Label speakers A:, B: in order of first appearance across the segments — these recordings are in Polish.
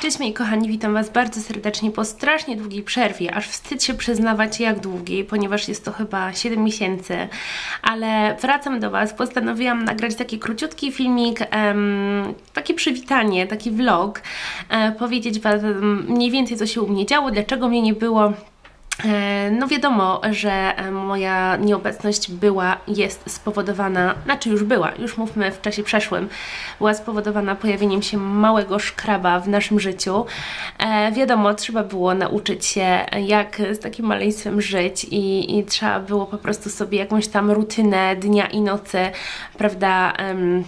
A: Cześć moi kochani, witam Was bardzo serdecznie po strasznie długiej przerwie, aż wstyd się przyznawać jak długiej, ponieważ jest to chyba 7 miesięcy, ale wracam do Was, postanowiłam nagrać taki króciutki filmik, em, takie przywitanie, taki vlog, e, powiedzieć Wam mniej więcej co się u mnie działo, dlaczego mnie nie było, No wiadomo, że e, moja nieobecność była, jest spowodowana, znaczy już była, już mówmy w czasie przeszłym, była spowodowana pojawieniem się małego szkraba w naszym życiu. E, wiadomo, trzeba było nauczyć się, jak z takim maleństwem żyć i, i trzeba było po prostu sobie jakąś tam rutynę dnia i nocy, prawda, em,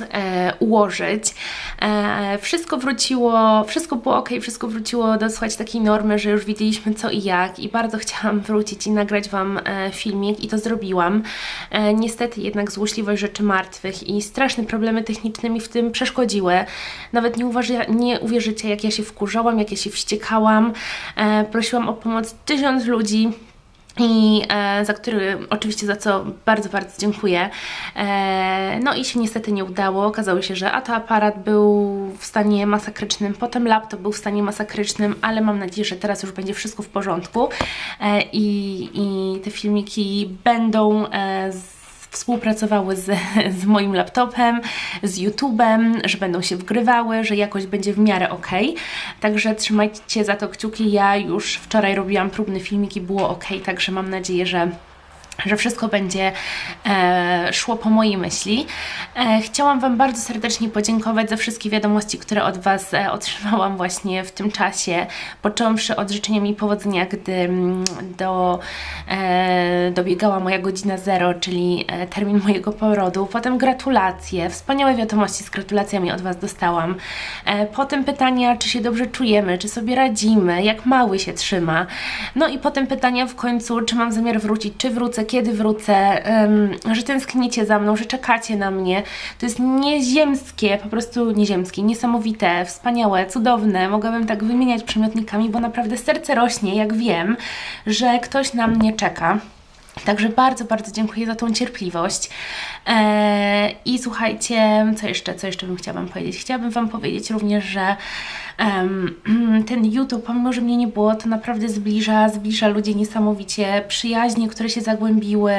A: e, ułożyć. E, wszystko wróciło, wszystko było ok, wszystko wróciło do słuchać takiej normy, że już wiedzieliśmy co i jak i bardzo chciałam wrócić i nagrać Wam e, filmik i to zrobiłam. E, niestety jednak złośliwość rzeczy martwych i straszne problemy techniczne mi w tym przeszkodziły. Nawet nie, uważy, nie uwierzycie jak ja się wkurzałam, jak ja się wściekałam. E, prosiłam o pomoc tysiąc ludzi i e, za który oczywiście za co bardzo, bardzo dziękuję. E, no i się niestety nie udało. Okazało się, że a to aparat był w stanie masakrycznym, potem laptop był w stanie masakrycznym, ale mam nadzieję, że teraz już będzie wszystko w porządku e, i, i te filmiki będą e, z współpracowały z, z moim laptopem, z YouTube'em, że będą się wgrywały, że jakość będzie w miarę ok. Także trzymajcie za to kciuki. Ja już wczoraj robiłam próbny filmik i było ok, także mam nadzieję, że że wszystko będzie e, szło po mojej myśli. E, chciałam Wam bardzo serdecznie podziękować za wszystkie wiadomości, które od Was e, otrzymałam właśnie w tym czasie, począwszy od życzenia mi powodzenia, gdy mm, do, e, dobiegała moja godzina zero, czyli e, termin mojego porodu, potem gratulacje, wspaniałe wiadomości z gratulacjami od Was dostałam, e, potem pytania, czy się dobrze czujemy, czy sobie radzimy, jak mały się trzyma, no i potem pytania w końcu, czy mam zamiar wrócić, czy wrócę, kiedy wrócę, że tęsknicie za mną, że czekacie na mnie. To jest nieziemskie, po prostu nieziemskie, niesamowite, wspaniałe, cudowne. Mogłabym tak wymieniać przymiotnikami, bo naprawdę serce rośnie, jak wiem, że ktoś na mnie czeka. Także bardzo, bardzo dziękuję za tą cierpliwość. Eee, I słuchajcie, co jeszcze, co jeszcze bym chciała Wam powiedzieć? Chciałabym Wam powiedzieć również, że em, ten YouTube, pomimo, że mnie nie było, to naprawdę zbliża, zbliża ludzi niesamowicie. Przyjaźnie, które się zagłębiły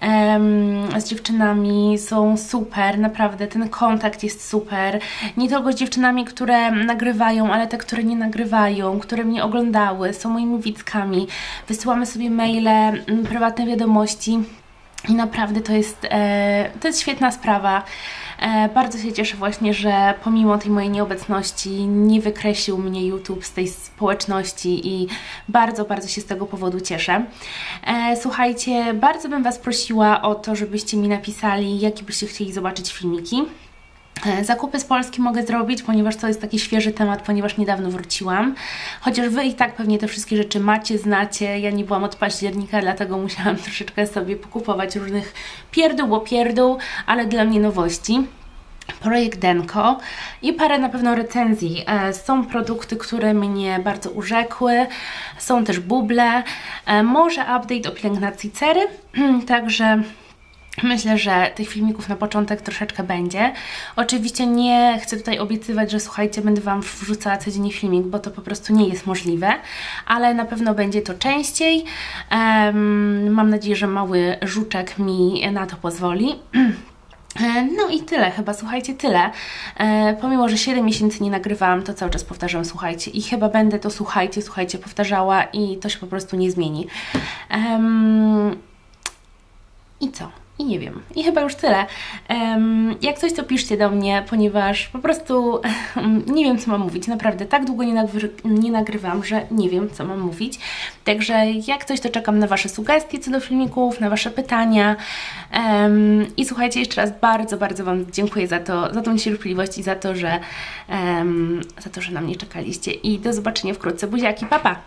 A: em, z dziewczynami są super, naprawdę ten kontakt jest super. Nie tylko z dziewczynami, które nagrywają, ale te, które nie nagrywają, które mnie oglądały, są moimi widzkami. Wysyłamy sobie maile, m, prywatne wiadomości. I naprawdę to jest, e, to jest świetna sprawa. E, bardzo się cieszę właśnie, że pomimo tej mojej nieobecności nie wykreślił mnie YouTube z tej społeczności i bardzo, bardzo się z tego powodu cieszę. E, słuchajcie, bardzo bym Was prosiła o to, żebyście mi napisali, jakie byście chcieli zobaczyć filmiki. E, Zakupy z Polski mogę zrobić, ponieważ to jest taki świeży temat, ponieważ niedawno wróciłam. Chociaż Wy i tak pewnie te wszystkie rzeczy macie, znacie. Ja nie byłam od października, dlatego musiałam troszeczkę sobie pokupować różnych pierdół, bo pierdół, ale dla mnie nowości. Projekt Denko i parę na pewno recenzji. E, Są produkty, które mnie bardzo urzekły, są też buble, e, może update o pielęgnacji cery, także Myślę, że tych filmików na początek troszeczkę będzie. Oczywiście nie chcę tutaj obiecywać, że słuchajcie, będę Wam wrzucała codziennie filmik, bo to po prostu nie jest możliwe, ale na pewno będzie to częściej. Em, mam nadzieję, że mały żuczek mi na to pozwoli. E, No i tyle, chyba słuchajcie, tyle. E, pomimo, że 7 miesięcy nie nagrywałam, to cały czas powtarzam, słuchajcie, i chyba będę to słuchajcie, słuchajcie, powtarzała i to się po prostu nie zmieni. Em, i co? I nie wiem. I chyba już tyle. Jak coś, to piszcie do mnie, ponieważ po prostu nie wiem, co mam mówić. Naprawdę, tak długo nie, nagry nie nagrywam, że nie wiem, co mam mówić. Także jak coś, to czekam na Wasze sugestie co do filmików, na Wasze pytania. I słuchajcie, jeszcze raz bardzo, bardzo Wam dziękuję za to, za tą cierpliwość i za to, że, za to, że na mnie czekaliście. I do zobaczenia wkrótce. Buziaki, papa! Pa.